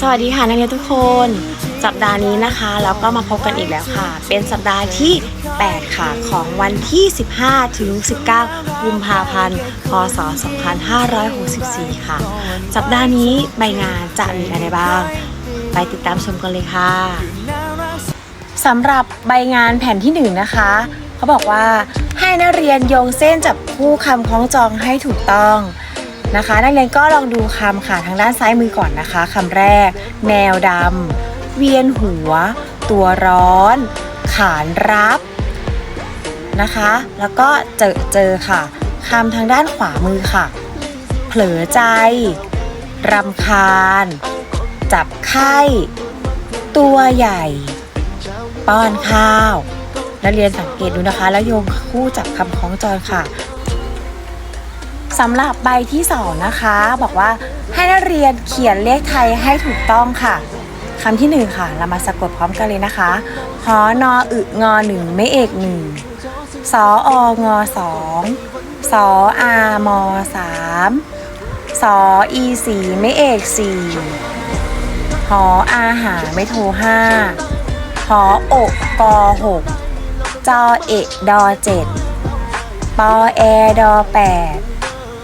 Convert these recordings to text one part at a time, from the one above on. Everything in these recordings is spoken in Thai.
สวัสดีค่ะนักเรียนทุกคน สัปดาห์นี้นะคะเราก็มาพบกันอีกแล้วค่ะ เป็นสัปดาห์ที่ 8 ค่ะของวันที่ 15 ถึง 19 กุมภาพันธ์ พศ 2564 ค่ะ สัปดาห์นี้ใบงานจะมีอะไรบ้าง ไปติดตามชมกันเลยค่ะสำหรับใบงานแผ่นที่ 1 นะคะ เขาบอกว่าให้นักเรียนโยงเส้นจับคู่คำคล้องจองให้ถูกต้อง นะคะนักเรียนก็ลองดูคำค่ะทางด้านซ้ายมือก่อนนะคะคำแรก แมวดำเวียนหัว ตัวร้อน ขานรับนะคะ แล้วก็เจอเจอค่ะคำทางด้านขวามือค่ะ เผลอใจรำคาญ จับไข้ ตัวใหญ่ ป้อนข้าว นักเรียนสังเกตดูนะคะ แล้วโยงคู่จับคำคล้องจองค่ะ สำหรับใบที่สองนะคะ บอกว่าให้นักเรียนเขียนเลขไทยให้ถูกต้องค่ะคำที่หนึ่งค่ะ เรามาสะกดพร้อมกันเลยนะคะหอนออึงอหนึ่งไม่เอกหนึ่งสอองอสองสออามอสามสออีสี่ไม่เอกสี่หออาหาไม่โทห้าหออกกอหกจอเอกดอเจ็ดปอแอดอแปด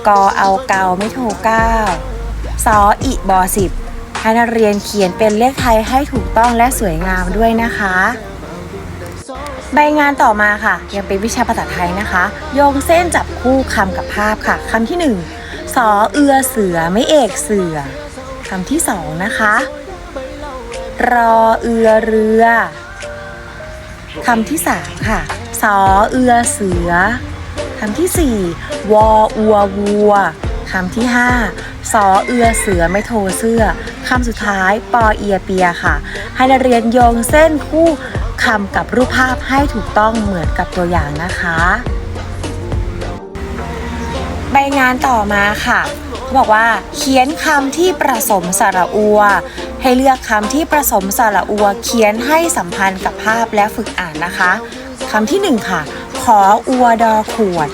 กอเอาเกาไม่โทเก้าสออีบอสิบให้นักเรียนเขียนเป็นเลขไทยให้ถูกต้องและสวยงามด้วยนะคะ ใบงานต่อมาค่ะ ยังเป็นวิชาภาษาไทยนะคะ โยงเส้นจับคู่คำกับภาพค่ะคำที่หนึ่งสอเอือเสือไม่เอกเสือคำที่สองนะคะรอเอือเรือคำที่สามค่ะสอเอือเสือ คำที่สี่วออัววัวคำที่ห้าสอเอือเสือไม่โทเสื้อคำสุดท้าย ปอเอียเปียค่ะ ให้นักเรียนโยงเส้นคู่คำกับรูปภาพให้ถูกต้องเหมือนกับตัวอย่างนะคะ ใบงานต่อมาค่ะเขาบอกว่า เขียนคำที่ผสมสระอัว ให้เลือกคำที่ผสมสระอัว เขียนให้สัมพันธ์กับภาพและฝึกอ่านนะคะคำที่หนึ่งค่ะ ขออัวดอขวด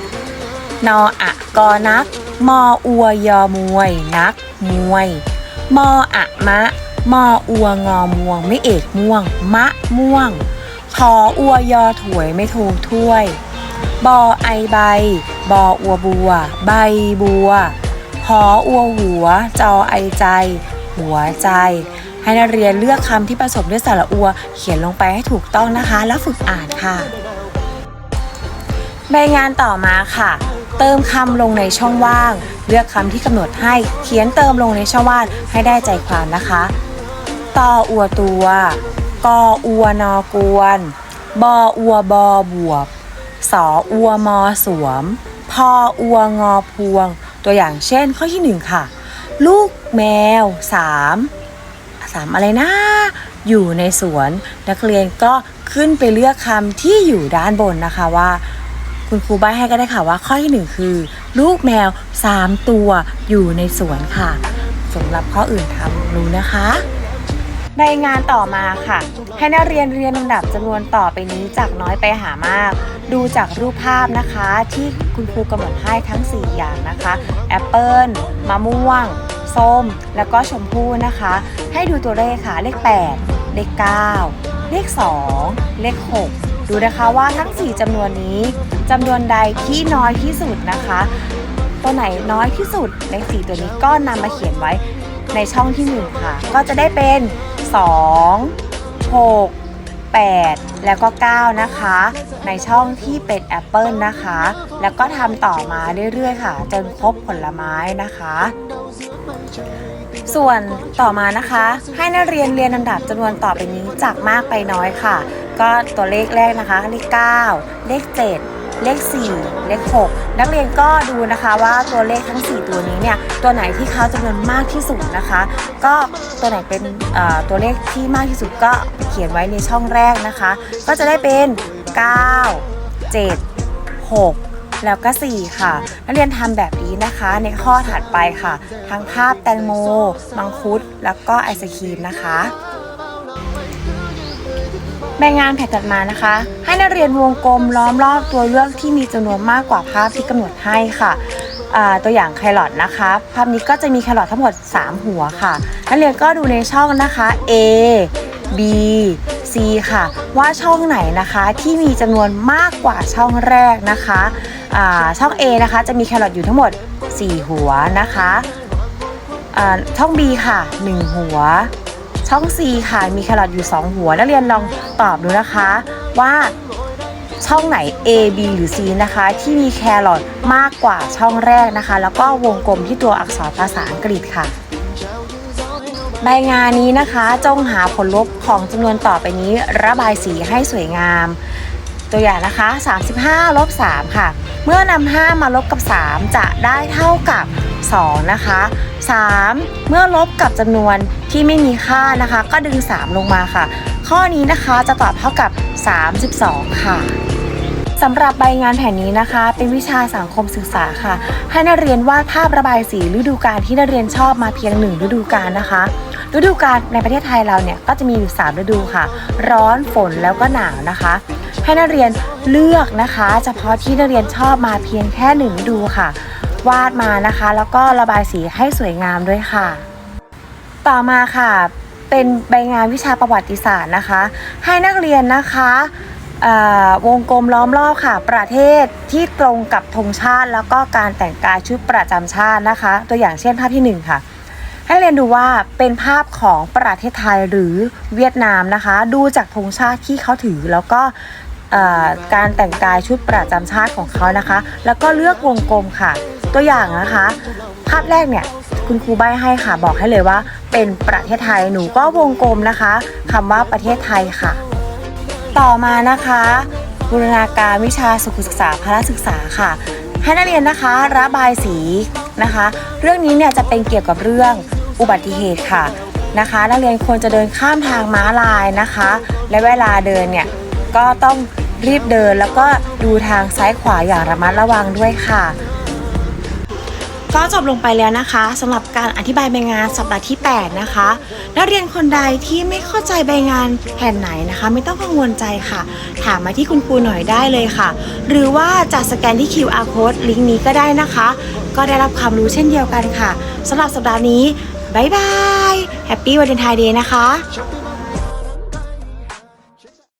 นออะกอนัก มออัวยอมวย นัก มวย มออะมะ มออัวงอม่วง ไม่เอกม่วง มะม่วง ขออัวยอถวยไม่ถูถ้วย บอไอใบ บออัวบัว ใบบัว หออัวหัว จอไอใจ หัวใจให้นักเรียนเลือกคำที่ผสมด้วยสระอัว เขียนลงไปให้ถูกต้องนะคะ แล้วฝึกอ่านค่ะ ใบงานต่อมาค่ะ เติมคำลงในช่องว่าง เลือกคำที่กำหนดให้เขียนเติมลงในช่องว่างให้ได้ใจความนะคะตออัวตัว กออัวนอกวน บออัวบอบวบ สออัวมอสวม พออัวงอพวง ตัวอย่างเช่นข้อที่หนึ่งค่ะ ลูกแมวสามสามอะไรนะ อยู่ในสวน นักเรียนก็ขึ้นไปเลือกคำที่อยู่ด้านบนนะคะว่า คุณครูใบ้ให้ก็ได้ค่ะว่าข้อที่หนึ่งคือ ลูกแมว 3 ตัวอยู่ในสวนค่ะสำหรับข้ออื่นทำรู้นะคะ ในงานต่อมาค่ะ ให้นักเรียนเรียนลำดับจำนวนต่อไปนี้จากน้อยไปหามาก ดูจากรูปภาพนะคะ ที่คุณครูกำหนดให้ทั้ง 4 อย่างนะคะแอปเปิลมะม่วงส้ม แล้วก็ชมพู่นะคะ ให้ดูตัวเลขค่ะเลข 8 เลข 9 เลข 2 เลข 6 ดูนะคะว่าทั้ง 4จำนวนนี้จำนวนใดที่น้อยที่สุดนะคะ ตัวไหนน้อยที่สุดเลข4ตัวนี้ก็นำมาเขียนไว้ในช่องที่ 1 ค่ะ ก็จะได้เป็น 2 6 8 แล้วก็ 9 นะคะ ในช่องที่เป็นแอปเปิลนะคะ แล้วก็ทำต่อมาเรื่อยๆ ค่ะ จนครบผลไม้นะคะ ส่วนต่อมานะคะ ให้นักเรียนเรียนลำดับจำนวนต่อไปนี้จากมากไปน้อยค่ะ ก็ตัวเลขแรกนะคะ เลข 9 เลข 7เลข 4 เลข 6 นักเรียนก็ดูนะคะว่าตัวเลขทั้ง 4 ตัวนี้เนี่ย ตัวไหนที่เขาจำนวนมากที่สุดนะคะ ก็ตัวไหนเป็นตัวเลขที่มากที่สุดก็เขียนไว้ในช่องแรกนะคะ ก็จะได้เป็น 9 7 6 แล้วก็ 4 ค่ะ นักเรียนทำแบบนี้นะคะ ในข้อถัดไปค่ะ ทั้งภาพแตงโม มังคุด แล้วก็ไอศครีมนะคะใบงานแผ่นตัดมานะคะ ให้นักเรียนวงกลมล้อมรอบตัวเลือกที่มีจำนวนมากกว่าภาพที่กำหนดให้ค่ะตัวอย่างแครอทนะคะ ภาพนี้ก็จะมีแครอททั้งหมด 3 หัวค่ะ นักเรียนก็ดูในช่องนะคะ A B C ค่ะ ว่าช่องไหนนะคะที่มีจำนวนมากกว่าช่องแรกนะคะ ช่อง A นะคะจะมีแครอทอยู่ทั้งหมด 4 หัวนะคะช่อง B ค่ะ 1 หัว ช่อง C ค่ะมีแครอทอยู่ 2 หัว นักเรียนลองตอบดูนะคะว่าช่องไหน A B หรือ C นะคะ ที่มีแครอทมากกว่าช่องแรกนะคะ แล้วก็วงกลมที่ตัวอักษรภาษาอังกฤษค่ะ ใบงานนี้นะคะ จงหาผลลบของจำนวนต่อไปนี้ระบายสีให้สวยงาม ตัวอย่างนะคะ 35ลบ3ค่ะ เมื่อนำ5มาลบกับ 3 จะได้เท่ากับ 2 นะคะ 3 เมื่อลบกับจำนวนที่ไม่มีค่านะคะ ก็ดึง 3 ลงมาค่ะ ข้อนี้นะคะจะตอบเท่ากับ 32 ค่ะสำหรับใบงานแผ่นนี้นะคะ เป็นวิชาสังคมศึกษาค่ะ ให้นักเรียนวาดภาพระบายสีฤดูกาลที่นักเรียนชอบมาเพียงหนึ่งฤดูกาลนะคะ ฤดูกาลในประเทศไทยเราเนี่ยก็จะมีอยู่ 3 ฤดูค่ะ ร้อนฝนแล้วก็หนาวนะคะ ให้นักเรียนเลือกนะคะ เฉพาะที่นักเรียนชอบมาเพียงแค่หนึ่งฤดูค่ะ วาดมานะคะ แล้วก็ระบายสีให้สวยงามด้วยค่ะ ต่อมาค่ะเป็นใบงานวิชาประวัติศาสตร์นะคะ ให้นักเรียนนะคะวงกลมล้อมรอบค่ะ ประเทศที่ตรงกับธงชาติ แล้วก็การแต่งกายชุดประจำชาตินะคะ ตัวอย่างเช่นภาพที่หนึ่งค่ะ ให้เรียนดูว่าเป็นภาพของประเทศไทยหรือเวียดนามนะคะ ดูจากธงชาติที่เขาถือแล้วก็การแต่งกายชุดประจำชาติของเขานะคะ แล้วก็เลือกวงกลมค่ะ ตัวอย่างนะคะ ภาพแรกเนี่ยคุณครูใบให้ค่ะบอกให้เลยว่า เป็นประเทศไทยหนูก็วงกลมนะคะคำว่าประเทศไทยค่ะ ต่อมานะคะบูรณาการวิชาสุขศึกษาพละศึกษาค่ะให้นักเรียนนะคะระบายสีนะคะ เรื่องนี้เนี่ยจะเป็นเกี่ยวกับเรื่อง อุบัติเหตุค่ะนะคะ นักเรียนควรจะเดินข้ามทางม้าลายนะคะ และเวลาเดินเนี่ยก็ต้องรีบเดินแล้วก็ดูทางซ้ายขวาอย่างระมัดระวังด้วยค่ะ ก็จบลงไปแล้วนะคะสำหรับการอธิบายใบงานสัปดาห์ที่ 8 นะคะ นักเรียนคนใดที่ไม่เข้าใจใบงานแผ่นไหนนะคะ ไม่ต้องกังวลใจค่ะ ถามมาที่คุณครูหน่อยได้เลยค่ะ หรือว่าจะสแกนที่ QR code ลิงก์นี้ก็ได้นะคะ ก็ได้รับความรู้เช่นเดียวกันค่ะสำหรับสัปดาห์นี้ บายบาย แฮปปี้วันเดนไทยเดย์นะคะ